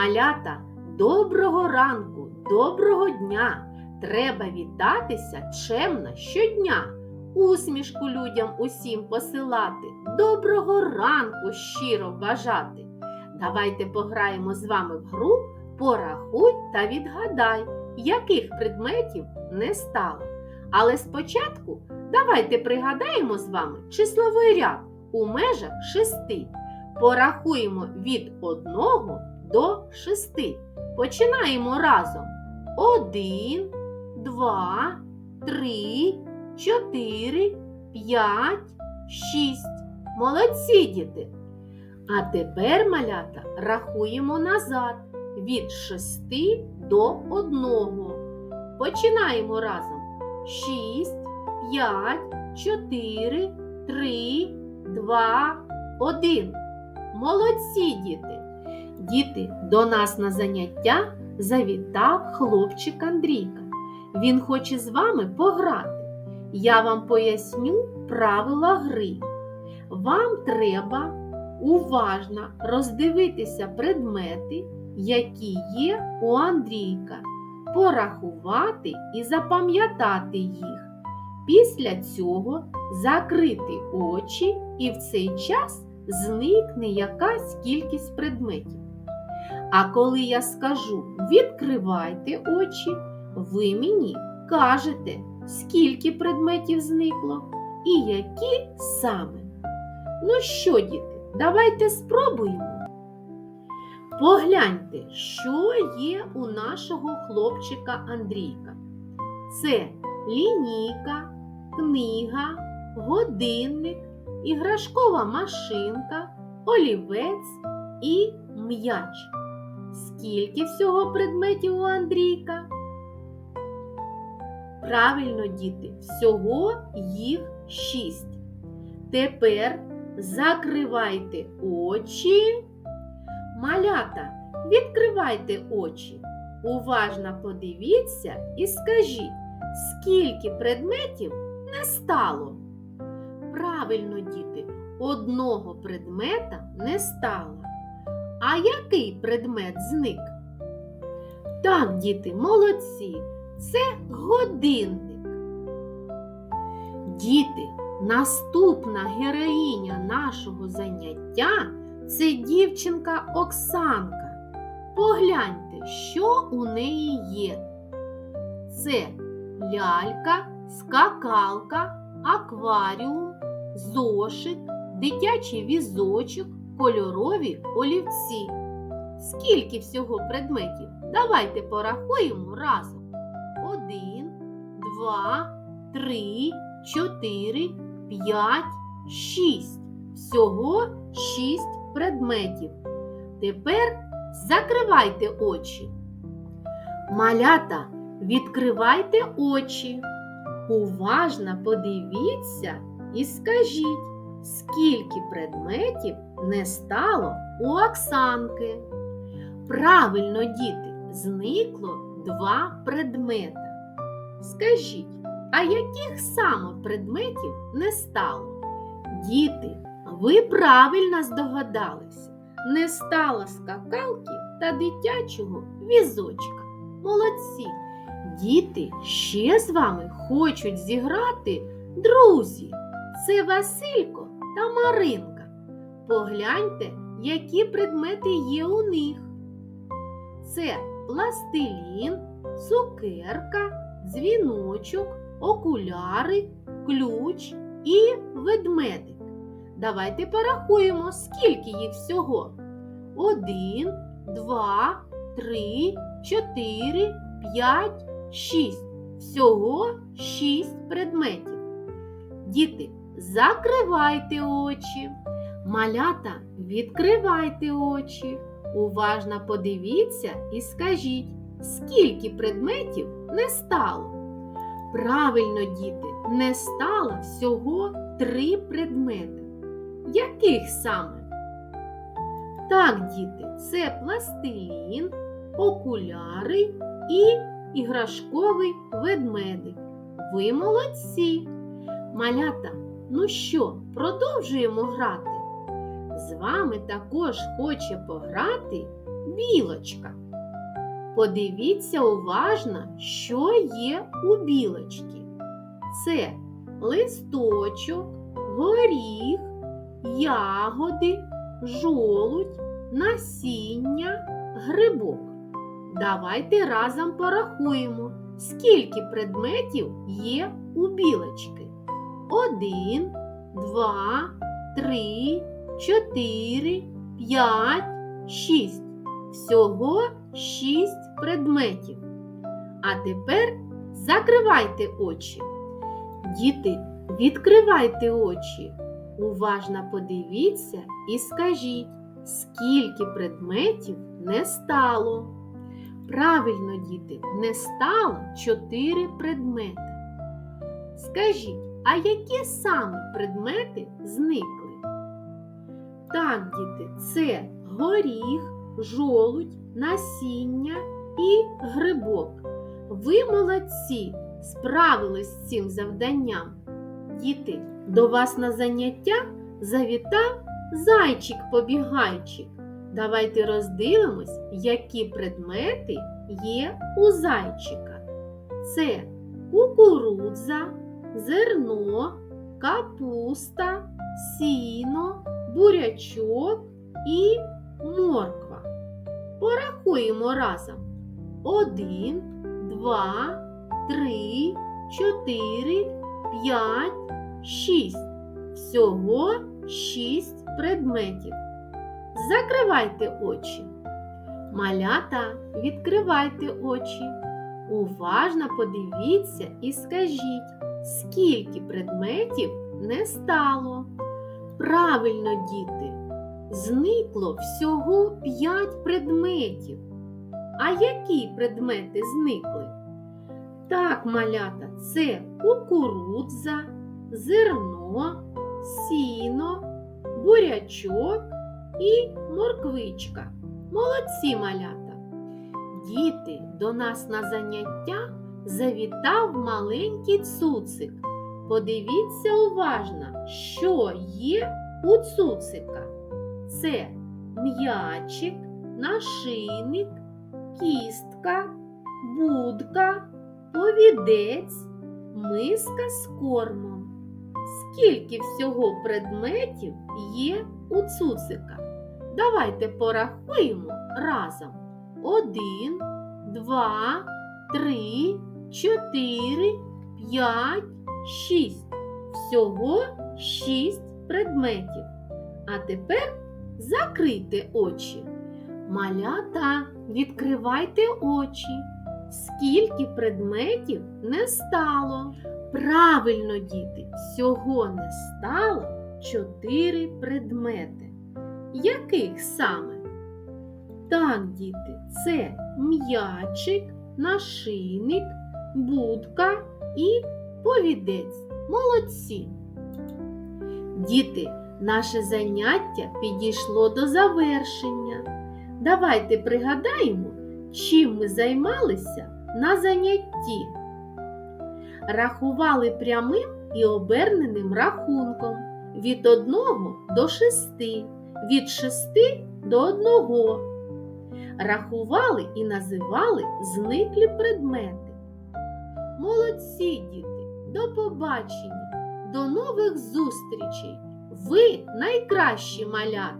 Малята, доброго ранку, доброго дня! Треба вітатися чемно щодня, усмішку людям усім посилати, доброго ранку щиро бажати. Давайте пограємо з вами в гру Порахуй та відгадай, яких предметів не стало. Але спочатку давайте пригадаємо з вами числовий ряд у межах шести. Порахуємо від одного до шести. Починаємо разом. Один, два, три, чотири, п'ять, шість. Молодці діти. А тепер, малята, рахуємо назад від шести до одного. Починаємо разом. Шість, п'ять, чотири, три, два, один. Молодці, діти! Діти, до нас на заняття завітав хлопчик Андрійка. Він хоче з вами пограти. Я вам поясню правила гри. Вам треба уважно роздивитися предмети, які є у Андрійка, порахувати і запам'ятати їх. Після цього закрити очі і в цей час зникне якась кількість предметів. А коли я скажу відкривайте очі, ви мені кажете, скільки предметів зникло і які саме. Ну що, діти, давайте спробуємо. Погляньте, що є у нашого хлопчика Андрійка. Це лінійка, книга, годинник, іграшкова машинка, олівець і м'яч. Скільки всього предметів у Андрійка? Правильно, діти, всього їх шість. Тепер закривайте очі. Малята, відкривайте очі. Уважно подивіться і скажіть, скільки предметів не стало. Правильно, діти, одного предмета не стало. А який предмет зник? Так, діти, молодці, це годинник. Діти, наступна героїня нашого заняття це дівчинка Оксанка. Погляньте, що у неї є. Це лялька, скакалка, акваріум, зошит, дитячий візочок, кольорові олівці. Скільки всього предметів? Давайте порахуємо разом. Один, два, три, чотири, п'ять, шість. Всього шість предметів. Тепер закривайте очі. Малята, відкривайте очі. Уважно подивіться і скажіть, скільки предметів не стало у Оксанки. Правильно, діти, зникло два предмета. Скажіть, а яких саме предметів не стало? Діти, ви правильно здогадалися, не стало скакалки та дитячого візочка. Молодці! Діти ще з вами хочуть зіграти друзі. Це Василько та Маринка. Погляньте, які предмети є у них. Це пластилін, цукерка, дзвіночок, окуляри, ключ і ведмедик. Давайте порахуємо, скільки їх всього. Один, два, три, чотири, п'ять, шість. Всього шість предметів. Діти, закривайте очі. Малята, відкривайте очі. Уважно подивіться і скажіть, скільки предметів не стало. Правильно, діти, не стало всього три предмети. Яких саме? Так, діти, це пластилін, окуляри і іграшковий ведмедик. Ви молодці! Малята, ну що, продовжуємо грати? З вами також хоче пограти білочка. Подивіться уважно, що є у білочки. Це листочок, горіх, ягоди, жолудь, насіння, грибок. Давайте разом порахуємо, скільки предметів є у білочки. Один, два, три, чотири, п'ять, шість. Всього шість предметів. А тепер закривайте очі. Діти, відкривайте очі. Уважно подивіться і скажіть, скільки предметів не стало. Правильно, діти, не стало чотири предмети. Скажіть, а які саме предмети зникли? Так, діти, це горіх, жолудь, насіння і грибок. Ви молодці, справились з цим завданням. Діти, до вас на заняття завітав зайчик-побігайчик. Давайте роздивимось, які предмети є у зайчика. Це кукурудза, зерно, капуста, сіно, бурячок і морква. Порахуємо разом. Один, два, три, чотири, п'ять, шість. Всього шість предметів. Закривайте очі. Малята, відкривайте очі. Уважно подивіться і скажіть, скільки предметів не стало. Правильно, діти, зникло всього п'ять предметів. А які предмети зникли? Так, малята, це кукурудза, зерно, сіно, бурячок і морквичка. Молодці малята! Діти, до нас на заняття завітав маленький цуцик. Подивіться уважно, що є у цуцика. Це м'ячик, нашийник, кістка, будка, повідець, миска з кормом. Скільки всього предметів є у цуцика? Давайте порахуємо разом. Один, два, три, чотири, п'ять, шість. Всього шість предметів. А тепер закрийте очі. Малята, відкривайте очі. Скільки предметів не стало? Правильно, діти, всього не стало чотири предмети. Яких саме? Так, діти, це м'ячик, нашийник, будка і повідець. Молодці. Діти, наше заняття підійшло до завершення. Давайте пригадаємо, чим ми займалися на занятті. Рахували прямим і оберненим рахунком від 1 до 6, від 6 до 1. Рахували і називали зниклі предмети. Молодці, діти! До побачення! До нових зустрічей! Ви найкращі малята!